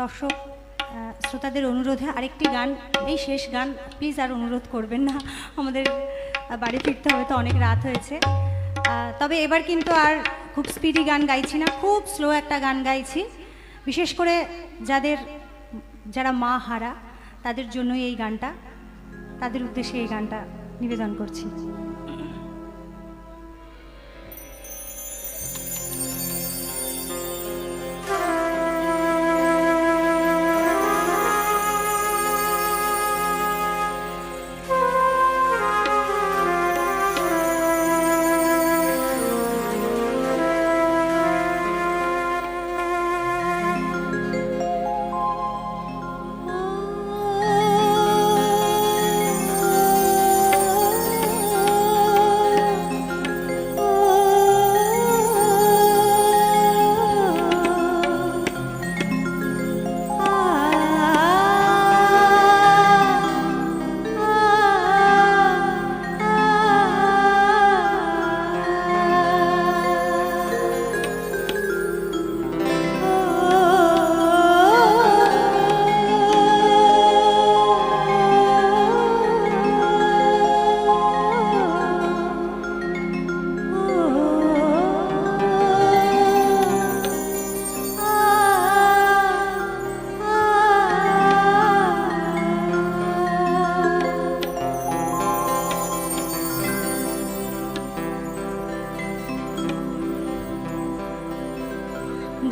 দর্শক শ্রোতাদের অনুরোধে আরেকটি গান, এই শেষ গান, প্লিজ আর অনুরোধ করবেন না। আমাদের বাড়ি ফিরতে হবে, তো অনেক রাত হয়েছে। তবে এবার কিন্তু আর খুব স্পিডি গান গাইছি না, খুব স্লো একটা গান গাইছি। বিশেষ করে যাদের, যারা মা হারা, তাদের জন্যই এই গানটা, তাদের উদ্দেশ্যে এই গানটা নিবেদন করছি।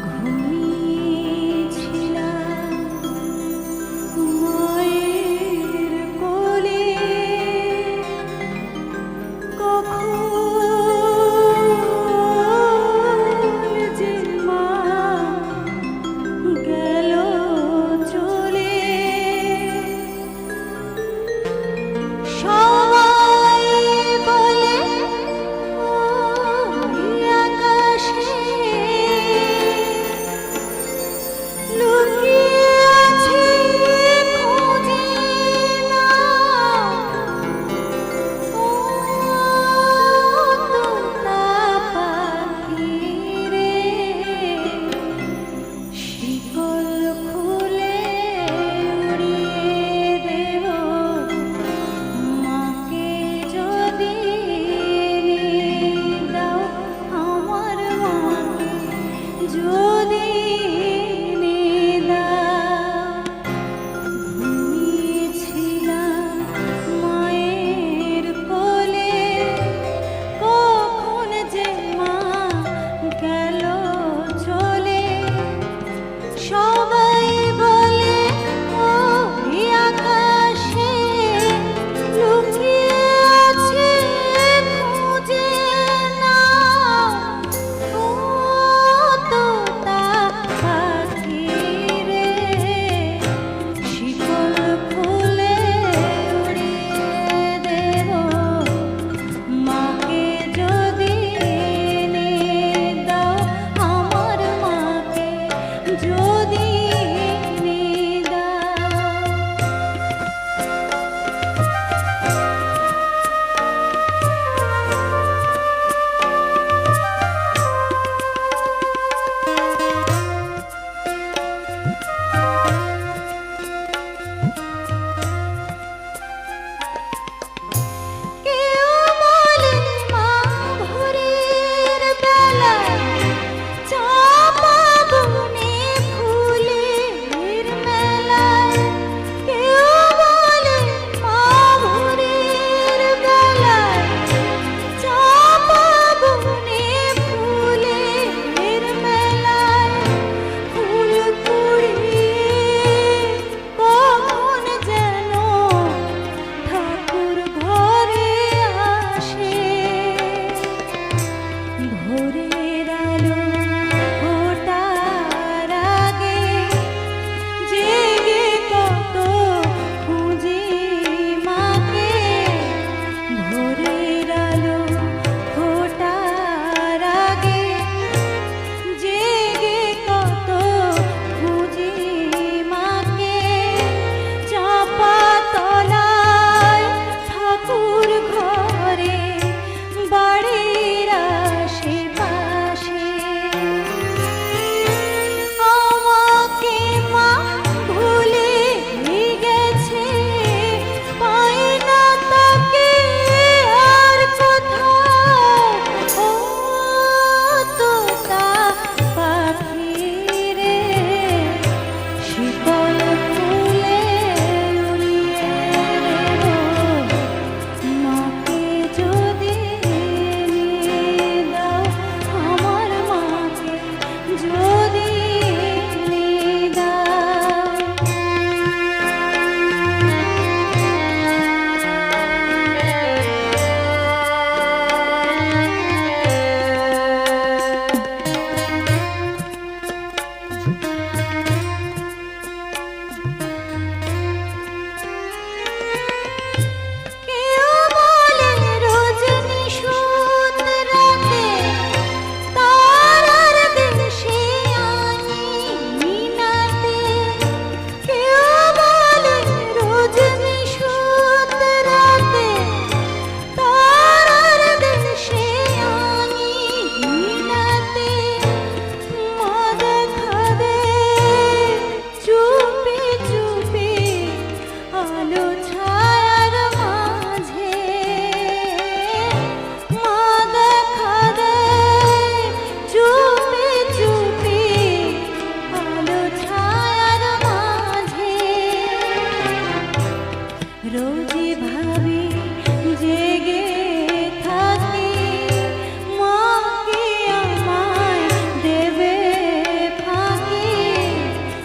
ঘুম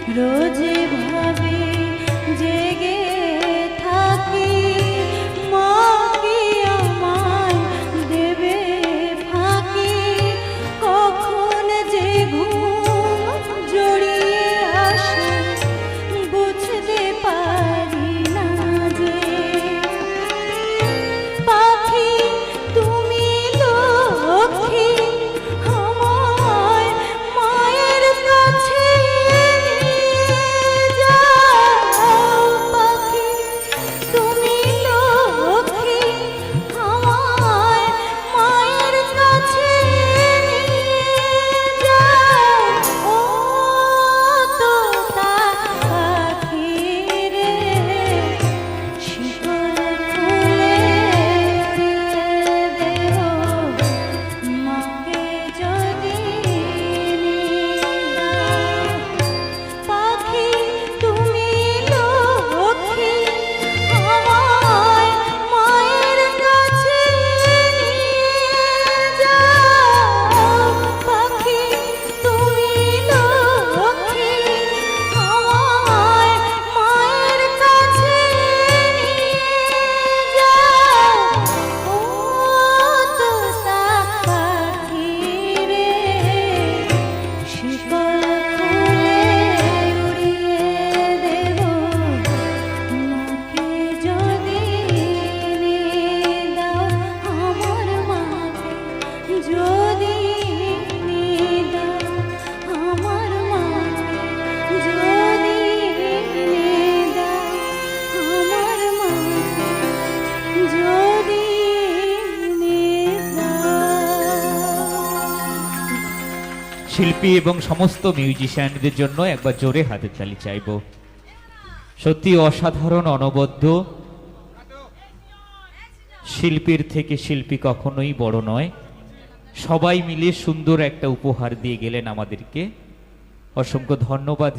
রোজে ভা শিল্পী এবং সমস্ত মিউজিশিয়ানদের জন্য একবার জোরে হাতের তালি চাইব। সত্যি অসাধারণ, অনবদ্য। শিল্পীর থেকে শিল্পী কখনোই বড় নয়। সবাই মিলে সুন্দর একটা উপহার দিয়ে গেলেন আমাদেরকে। অসংখ্য ধন্যবাদ।